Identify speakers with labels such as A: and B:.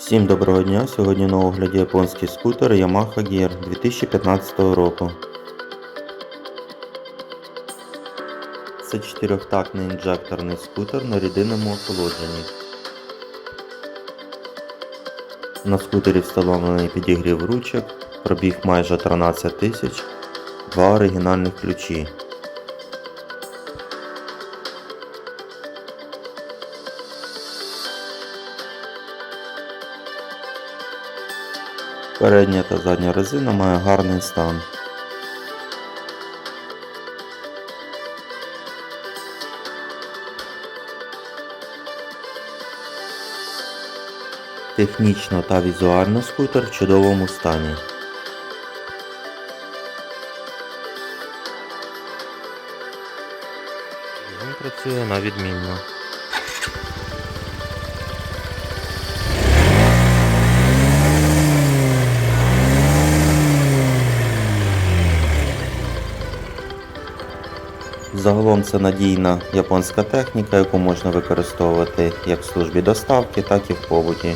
A: Всім доброго дня! Сьогодні на огляді японський скутер Yamaha Gear 2015 року. Це чотирьохтактний інжекторний скутер на рідинному охолодженні. На скутері встановлений підігрів ручок, пробіг майже 13 тисяч, два оригінальних ключі. Передня та задня резина має гарний стан. Технічно та візуально скутер в чудовому стані. Він працює на відмінно. Загалом це надійна японська техніка, яку можна використовувати як в службі доставки, так і в побуті.